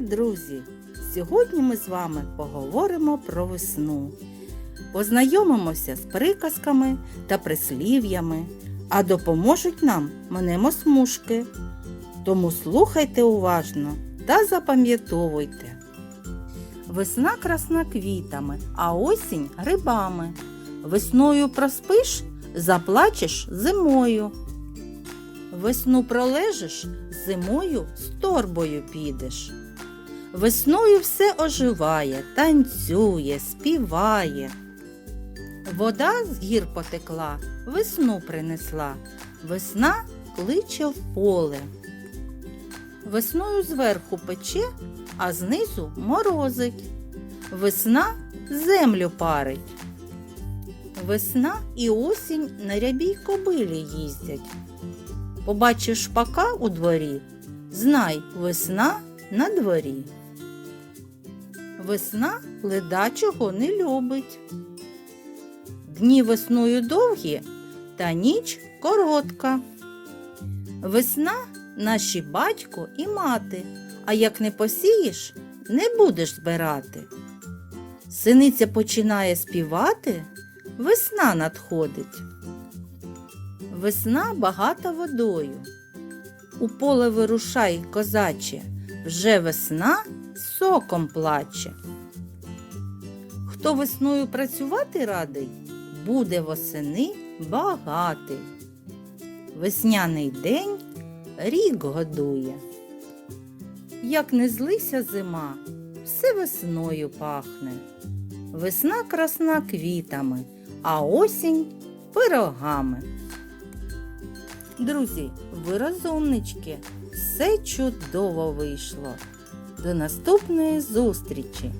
друзі! Сьогодні ми з вами поговоримо про весну. Познайомимося з приказками та прислів'ями, а допоможуть нам мнемосмужки. Тому слухайте уважно та запам'ятовуйте. Весна красна квітами, а осінь грибами. Весною проспиш, заплачеш зимою. Весну пролежиш, зимою з торбою підеш. Весною все оживає, танцює, співає. Вода з гір потекла, весну принесла, весна кличе в поле. Весною зверху пече, а знизу морозить. Весна землю парить. Весна і осінь на рябій кобилі їздять. Побачиш шпака у дворі, знай, весна на дворі. Весна ледачого не любить. Дні весною довгі, та ніч коротка. Весна наші батько і мати, а як не посієш, не будеш збирати. Синиця починає співати, весна надходить. Весна багата водою. У поле вирушай, козаче, вже весна соком плаче. Хто весною працювати радий, буде восени багатий. Весняний день рік годує. Як не злися зима, все весною пахне. Весна красна квітами, а осінь пирогами. Друзі, ви розумнички, все чудово вийшло. До наступної зустрічі!